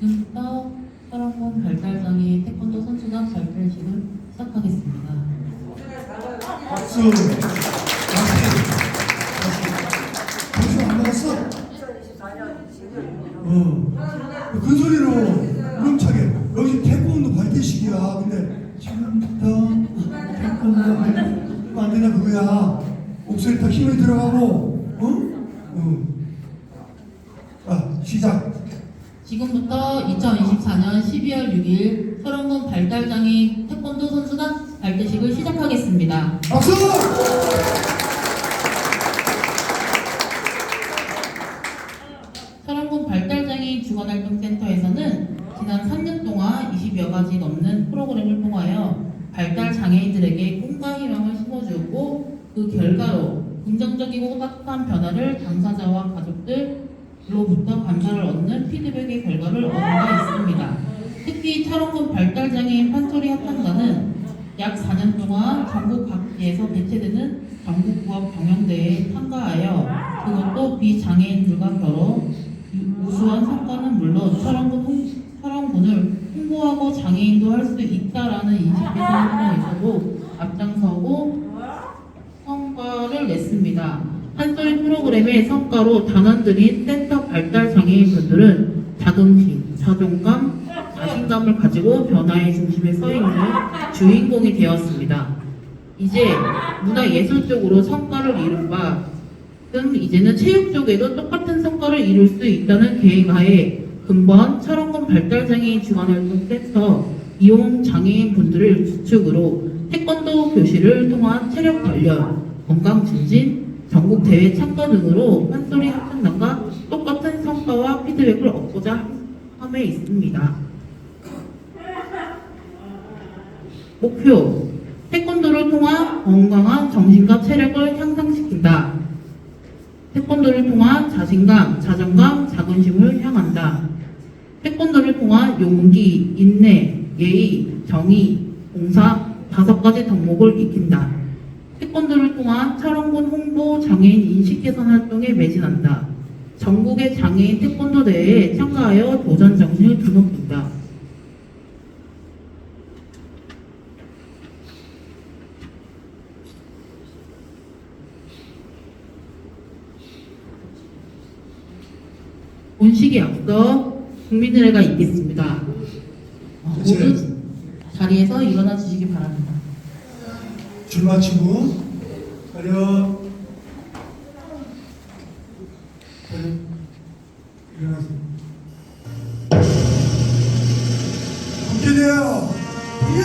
지금부터 사랑본 발달장애 태권도 선수단 발달식을 시작하겠습니다. 박수. 다시. 다시. 박수 안 받았어? 2024년 지금 어. 큰 소리로 울음차게. 여기 태권도 발대식이야. 근데 지금부터 태권도 발대식 안 되냐 그거야. 목소리 더 힘이 들어가고. 어? 어. 자, 시작. 지금부터 2024년 12월 6일 서령군 발달장애 태권도 선수단 발대식을 시작하겠습니다. 박수! 서령군 발달장애인 주간활동센터에서는 지난 3년 동안 20여 가지 넘는 프로그램을 통하여 발달 장애인들에게 꿈과 희망을 심어주었고 그 결과로 긍정적이고 따뜻한 변화를 당사자와 가족들 로부터 감사를 얻는 피드백의 결과를 얻은 바 있습니다. 특히 철원군 발달 장애인 판소리 합창단은 약 4년 동안 전국 각지에서 개최되는 전국구업 경연대회에 참가하여 그것도 비장애인들과 겨뤄 우수한 성과는 물론 철원군 홍, 철원군을 홍보하고 장애인도 할 수 있다라는 인식 개선에서도 앞장서고 성과를 냈습니다. 한소리 프로그램의 성과로 단원들인 센터 발달 장애인 분들은 자긍심, 자존감, 자신감을 가지고 변화의 중심에 서 있는 주인공이 되었습니다. 이제 문화예술 쪽으로 성과를 이룬 바 지금 이제는 체육 쪽에도 똑같은 성과를 이룰 수 있다는 계획하에 근본 철원군 발달장애인 주간활동센터 이용 장애인 분들을 주축으로 태권도 교실을 통한 체력 단련, 건강 증진, 전국 대회 참가 등으로 판소리 합창단과 피드백을 얻고자 함에 있습니다. 목표 태권도를 통한 건강한 정신과 체력을 향상시킨다. 태권도를 통한 자신감, 자존감, 자긍심을 향한다. 태권도를 통한 용기, 인내, 예의, 정의, 봉사 다섯 가지 덕목을 익힌다. 태권도를 통한 철원군 홍보 장애인 인식 개선 활동에 매진한다. 전국의 장애인 태권도 대회에 참가하여 도전 정신을 드높인다. 본식에 앞서 국민의회가 있겠습니다. 어, 모두 자리에서 일어나 주시기 바랍니다. 줄 맞추고. 차려. 함께돼요. 예!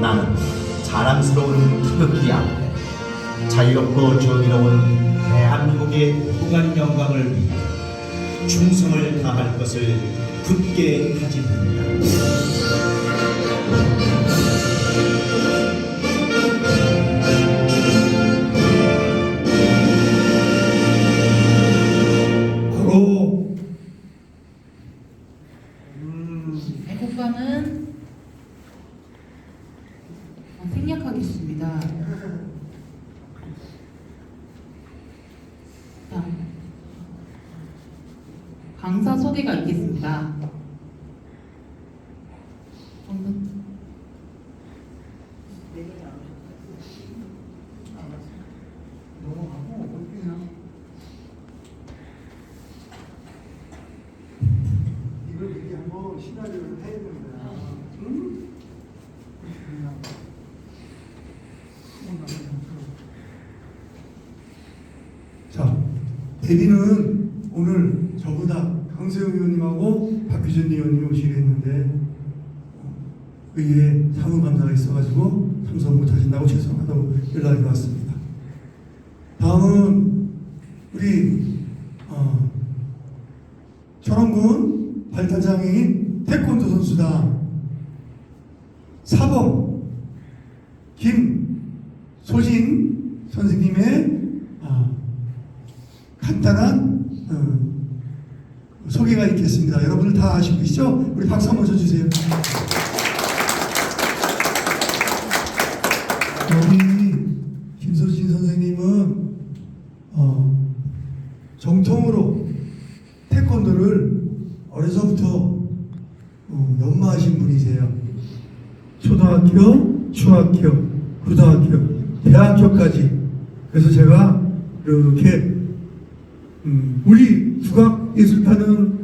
나는 자랑스러운 태극기 앞에 자유롭고 정의로운 대한민국의 무한 영광을 위해 충성을 다할 것을 굳게 다짐합니다. 데뷔는 오늘 저보다 강세영 의원님하고 박규준 의원님이 오시게 했는데 어, 의회에 사무감사가 있어가지고 못하신다고 죄송하다고 연락이 왔습니다. 다음은 우리 어, 철원군 발달장애인 태권도 선수단 사범 김소진 선생님의 아, 간단한 어, 소개가 있겠습니다. 여러분들 다 아시고 계시죠? 우리 박수 한번 쳐주세요. 정통으로 태권도를 어려서부터 어, 연마하신 분이세요. 초등학교, 중학교, 고등학교, 대학교까지. 그래서 제가 이렇게 음, 우리 국악 예술단은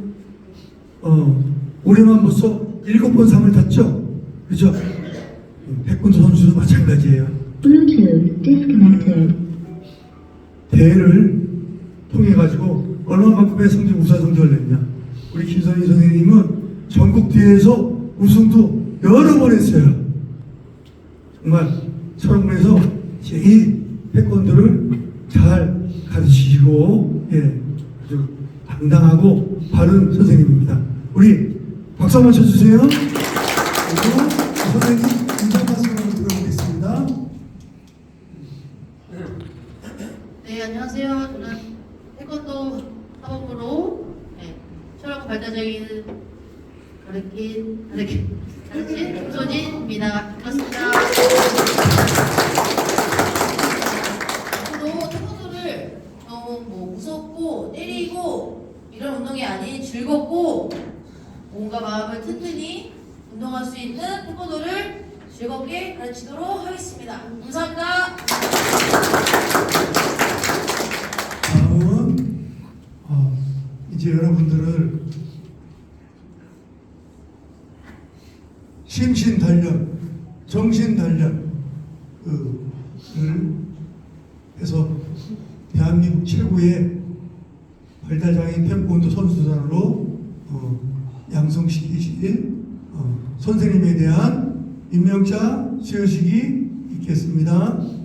어, 올해만 벌써 일곱 번 상을 탔죠. 그죠? 음, 태권도 선수도 마찬가지예요. Bluetooth disconnected. 대회를 통해 가지고 얼마만큼의 성적 우수 성적을 냈냐. 우리 김선희 선생님은 전국 대회에서 우승도 여러 번 했어요. 정말 철원에서 제일 태권도를 잘 가르치시고 예 아주 당당하고 바른 선생님입니다. 우리 박수 한번 쳐주세요. 발달적인 가르친, 가르친, 가르친 김소진입니다. 반갑습니다. 앞으로 태권도를 너무 뭐 무섭고 때리고 이런 운동이 아닌 즐겁고 몸과 마음을 튼튼히 운동할 수 있는 태권도를 즐겁게 가르치도록 하겠습니다. 감사합니다. 다음은 어, 이제 여러분들을 심신 단련, 정신 단련 그를 해서 대한민국 최고의 발달장애인 태권도 선수단으로 어, 양성시키실 어, 선생님에 대한 임명자 수여식이 있겠습니다.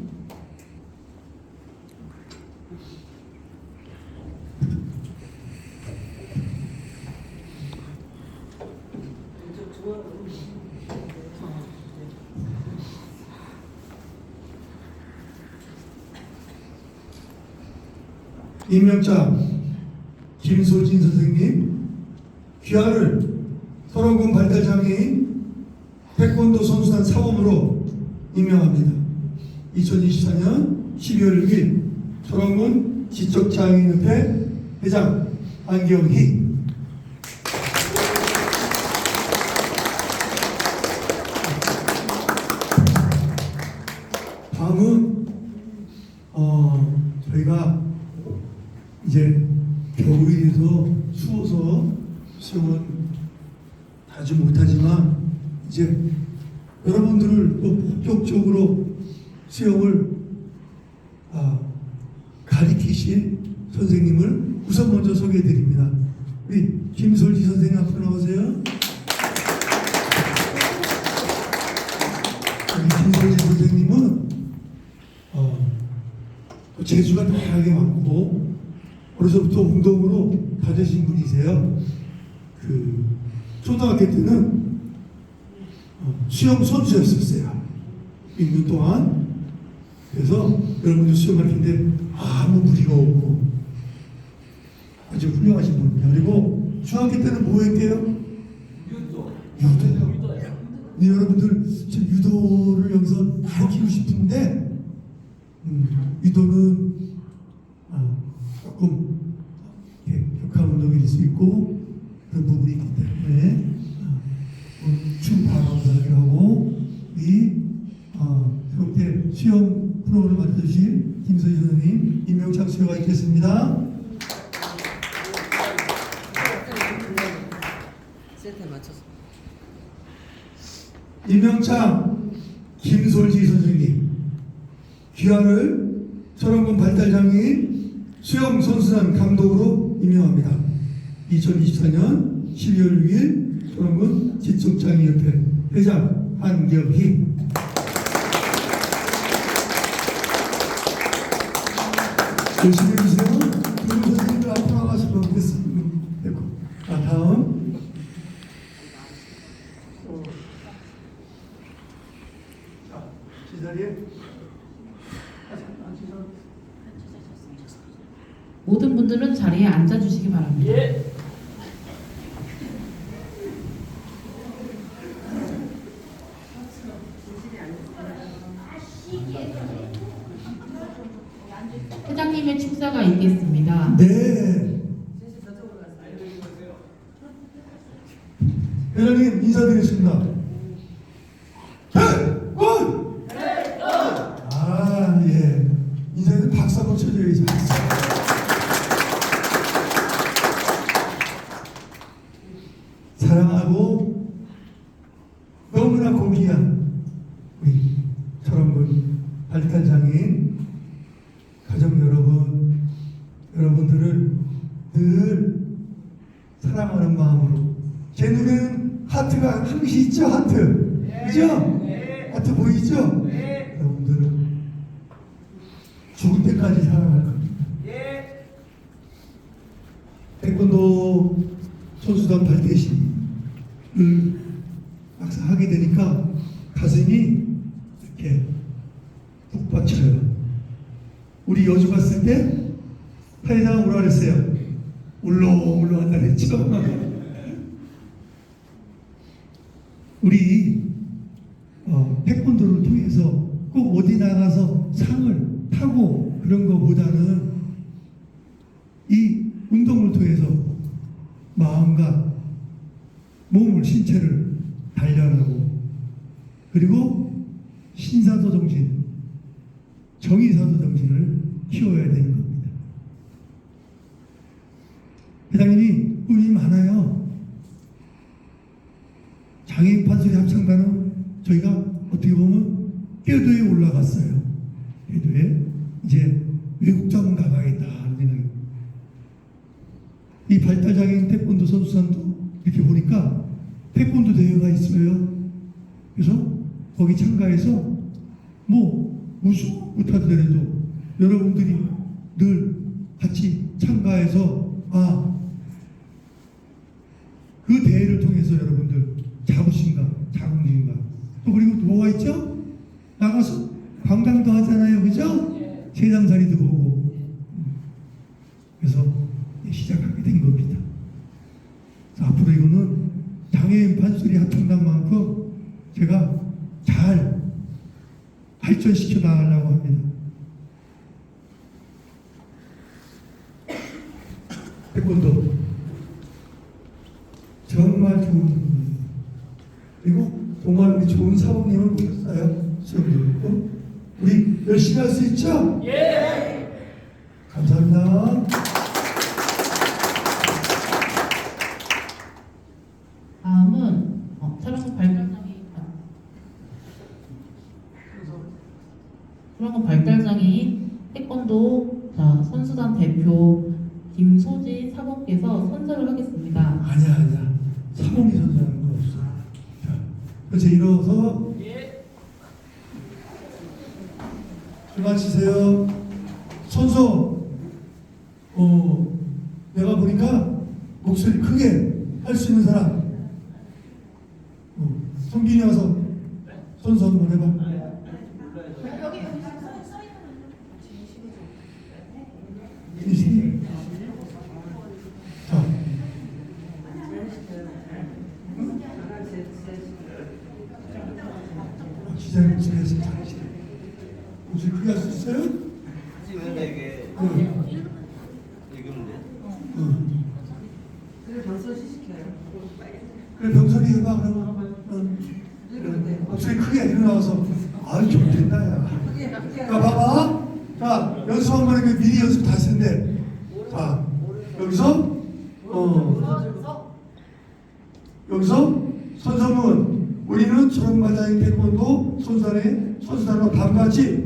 임명자 김소진 선생님 귀하를 서러군 발달장애인 태권도 선수단 사범으로 임명합니다. 2024년 12월 6일 서러군 지적장애인협회 회장 안경희 이제 겨울이라서 추워서 수영은 자주 못하지만 이제 여러분들을 또 본격적으로 수영을 아, 가리키실 선생님을 우선 먼저 소개해 드립니다. 우리 김솔지 선생님 앞으로 나오세요. 우리 김솔지 선생님은 어, 또 재주가 다양하게 많고 어려서부터 운동으로 다니신 분이세요. 그 초등학교 때는 어, 수영 선수였었어요. 1년 동안. 그래서 여러분들 수영 가르치는데 아무 무리가 없고 아주 훌륭하신 분입니다. 그리고 중학교 때는 뭐 했게요? 유도. 유도. 네, 여러분들 지금 유도를 여기서 가르치고 싶은데 음, 유도는 있고 그런 부분이 있기 때문에 아, 어, 춤 하고 이 어, 새롭게 수영 프로그램을 만드실 김서희 선생님 임명창 수여가 있겠습니다. 세트에 맞춰서. 임명창 김솔지 선생님 귀하를 철원군 발달장애인 수영 선수단 감독으로 임명합니다. 2024년 12월 6일 철원군 지적장애인협회 회장 한경희 열심히 해주세요. 그럼 선생님들 앞으로 나가시면 되겠습니다. 자, 다음 자, 제자리에 모든 분들은 자리에 앉아주시기 바랍니다. 축사가 있겠습니다. 네. 셋이 저쪽으로 갔어요. 회장님 인사드리겠습니다. 태권! 아, 예. 인사에는 박수 한번 쳐줘야지. 박수. 사랑하고 너무나 고귀한 우리 철원군 발달장애인 가족 여러분, 여러분들을 늘 사랑하는 마음으로 제 눈에는 하트가 항시 있죠 하트 그죠? 하트 보이죠? 여러분들은 죽을 때까지 사랑할 겁니다 태권도 선수단 발대신을 막상 하게 되니까 가슴이 이렇게 푹 받쳐요 우리 여주 갔을 때 사회자가 뭐라 그랬어요? 울렁울렁 한다 그랬죠? 우리 어, 태권도를 통해서 꼭 어디 나가서 상을 타고 그런 것보다는 이 운동을 통해서 마음과 몸을 신체를 단련하고 그리고 신사도 정신, 정의사도 정신을 키워야 되는 겁니다. 회장님이 꿈이 많아요. 장애인 판소리 합창단은 저희가 어떻게 보면 궤도에 올라갔어요. 궤도에 이제 외국장은 가봐야겠다 하는 생각이. 이 발달장애인 태권도 선수단도 이렇게 보니까 태권도 대회가 있어요. 그래서 거기 참가해서 뭐 우승 못하더라도 여러분들이 늘 같이 참가해서 아 그 대회를 통해서 여러분들 자부심과 자긍심과 또 그리고 또 뭐가 있죠? 나가서 관광도 하잖아요, 그죠? 세상살이도 보고 그래서 시작하게 된 겁니다. 그래서 앞으로 이거는 장애인 판 소리 합창단만큼 제가 잘 발전시켜 나가려고 합니다. 태권도 정말 좋은 분이에요. 그리고 정말 우리 좋은 사모님을 모셨어요. 수영도 있고 우리 열심히 할 수 있죠? 예. 감사합니다. 다음은 어, 철원군 발달장애인 철원군 발달장애인 태권도 자, 선수단 대표 김소진 사범께서 선서를 하겠습니다. 아니야 아니야 사모님 선수하는 거 없어. 자, 그래서 일어서 줄 마치세요. 선수 어 내가 보니까 목소리 크게 할 수 있는 사람 어, 성빈이 와서 선수 한번 해봐. 진심이. 자, 기자님 목소리에서 잘하시네. 목소리 크게 할 수 있어요? 찍는데 이게 응. 읽으면 돼? 응. 그래 병선시 시켜요. 그래 병선이 해봐 그러면 응. 읽으면 돼. 목소리 크게 일어나서 아유 좀 된다 야. 자 봐봐. 자 연습 한번 하면 미리 연습 다 했는데 자 여기서 어 여기서 선서문 우리는 초롱마자인 태권도 선수단의 선수단과 다 같이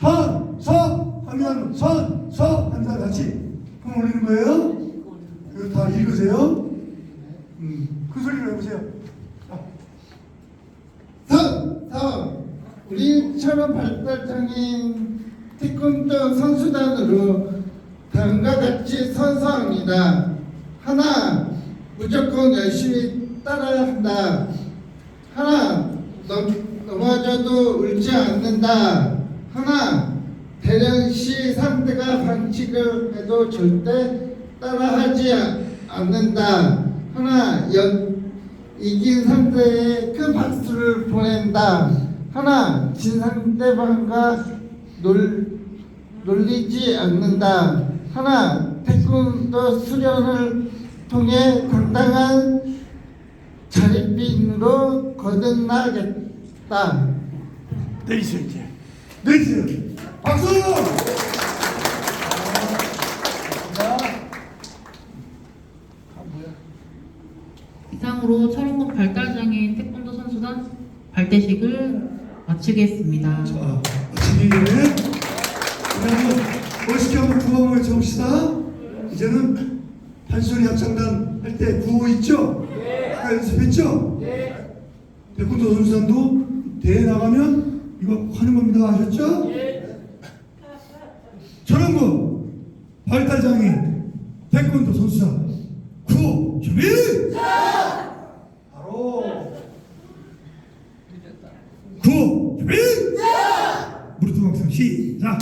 선서 하면 선서 합니다 같이 그럼 올리는 거예요. 다 읽으세요. 음, 그 소리를 해보세요. 자, 선, 선. 우리처럼 발달장애인 태권도 선수단으로 다음과 같이 선서합니다. 하나, 무조건 열심히 따라야 한다. 하나, 넘, 넘어져도 울지 않는다. 하나, 대련 시 상대가 반칙을 해도 절대 따라하지 않- 않는다. 하나, 연, 이긴 상대에 큰 박수를 보낸다. 하나, 진 상대방과 놀, 놀리지 않는다. 하나, 태권도 수련을 통해 당당한 자립인으로 거듭나겠다. 내리세요 이제 내리세요 박수 이상으로 철원군 발달장애인 태권도 선수단 발대식을 마치겠습니다. 자 마치기 전에 우리 한번 멋있게 한번 구호 한번 외쳐봅시다 이제는 판소리 합창단 할 때 구호 있죠? 아까 연습했죠? 태권도 선수단도 대회 나가면 이거 하는 겁니다 아셨죠? 철원군 발달장애인 태권도 선수단 구호 준비! 바로 구호 준비! 무릎 두 박수 시작